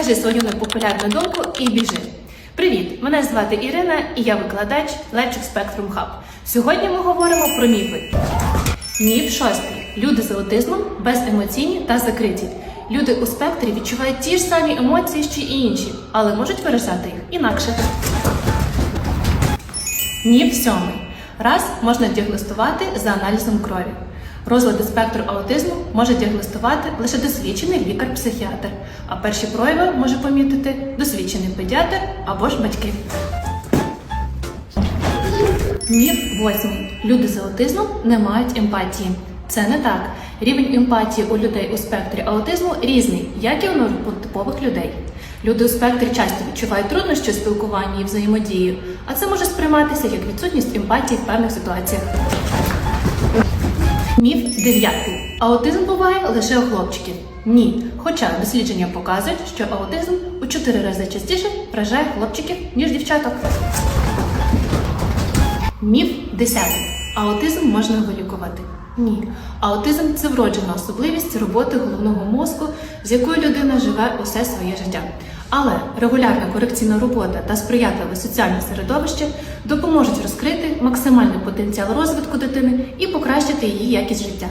Скажи свою непопулярну думку і біжи. Привіт! Мене звати Ірина і я викладач Левчик Spectrum Hub. Сьогодні ми говоримо про міфи. Міф шостий. Люди з аутизмом беземоційні та закриті. Люди у спектрі відчувають ті ж самі емоції, що і інші, але можуть виражати їх інакше. Міф сьомий. Раз можна діагностувати за аналізом крові. Розлади спектру аутизму може діагностувати лише досвідчений лікар-психіатр, а перші прояви може помітити досвідчений педіатр або ж батьки. Міф восьмий. Люди з аутизмом не мають емпатії. Це не так. Рівень емпатії у людей у спектрі аутизму різний, як і у нормотипових людей. Люди у спектрі часто відчувають труднощі у спілкуванні і взаємодії, а це може сприйматися як відсутність емпатії в певних ситуаціях. Міф дев'ятий. Аутизм буває лише у хлопчиків. Ні. Хоча дослідження показують, що аутизм у 4 рази частіше вражає хлопчиків, ніж дівчаток. Міф 10. Аутизм можна вилікувати. Ні. Аутизм це вроджена особливість роботи головного мозку, з якою людина живе усе своє життя. Але регулярна корекційна робота та сприятливе соціальне середовище допоможуть розкрити максимальний потенціал розвитку дитини і покращити її якість життя.